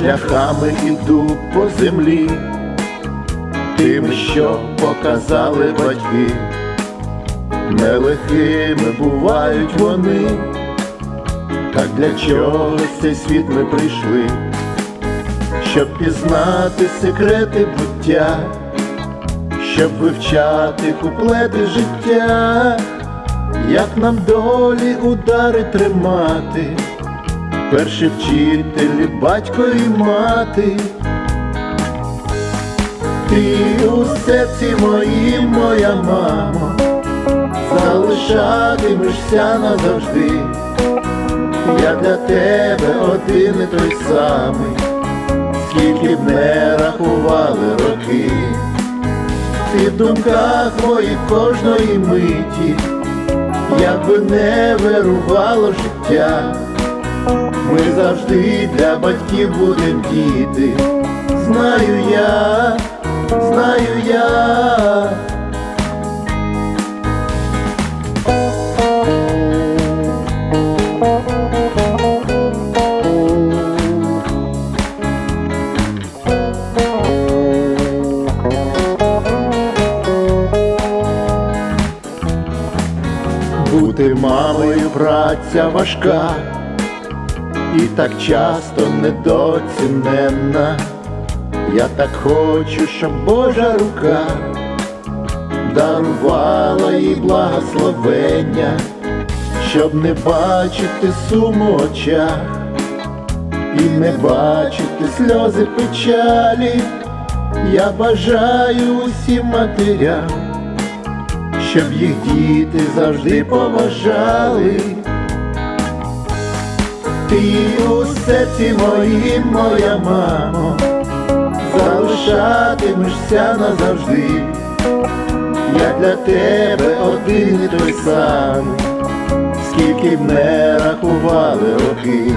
Шляхами іду по землі, тими, що показали батьки, нелегкими бувають вони, так для чого цей світ ми прийшли, щоб пізнати секрети буття, щоб вивчати куплети життя, як нам долі удари тримати перші вчителі, батько і мати. Ти у серці моїм, моя мамо, залишатимешся назавжди. Я для тебе один і той самий, скільки б не рахували роки. Ти в думках моїх кожної миті, як би не вирувало життя. Ми завжди для батьків будем діти. Знаю я, знаю я. Бути мамою праця важка і так часто недоціненна. Я так хочу, щоб Божа рука дарувала їй благословення, щоб не бачити суму очах і не бачити сльози печалі. Я бажаю усім матерям, щоб їх діти завжди поважали. Ти у серці моїм, моя мамо, залишатимешся назавжди. Я для тебе один і той самий, скільки б не рахували роки.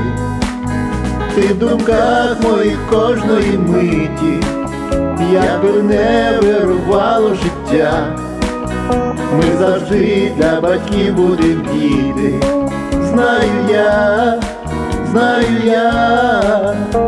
Ти в думках моїх кожної миті, як би не вирувало життя. Ми завжди для батьків будем діти, знаю я bailar.